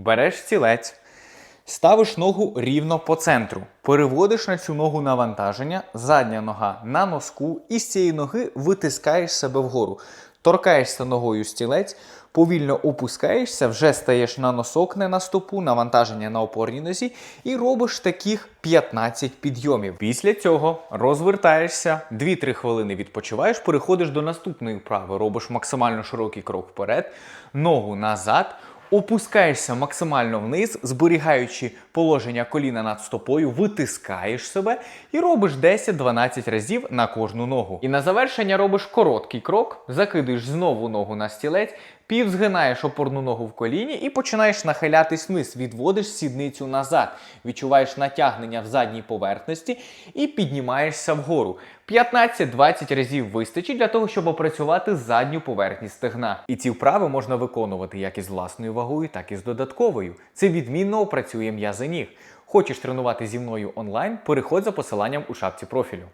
Береш стілець, ставиш ногу рівно по центру, переводиш на цю ногу навантаження, задня нога на носку, і з цієї ноги витискаєш себе вгору. Торкаєшся ногою стілець, повільно опускаєшся, вже стаєш на носок, не на стопу, навантаження на опорній нозі, і робиш таких 15 підйомів. Після цього розвертаєшся, 2-3 хвилини відпочиваєш, переходиш до наступної вправи, робиш максимально широкий крок вперед, ногу назад. Опускаєшся максимально вниз, зберігаючи положення коліна над стопою, витискаєш себе і робиш 10-12 разів на кожну ногу. І на завершення робиш короткий крок, закидуєш знову ногу на стілець, пів згинаєш опорну ногу в коліні і починаєш нахилятись вниз, відводиш сідницю назад, відчуваєш натягнення в задній поверхності і піднімаєшся вгору. 15-20 разів вистачить для того, щоб опрацювати задню поверхність стегна. І ці вправи можна виконувати як із власною вагою, так і з додатковою. Це відмінно опрацює м'язи ніг. Хочеш тренувати зі мною онлайн? Переходь за посиланням у шапці профілю.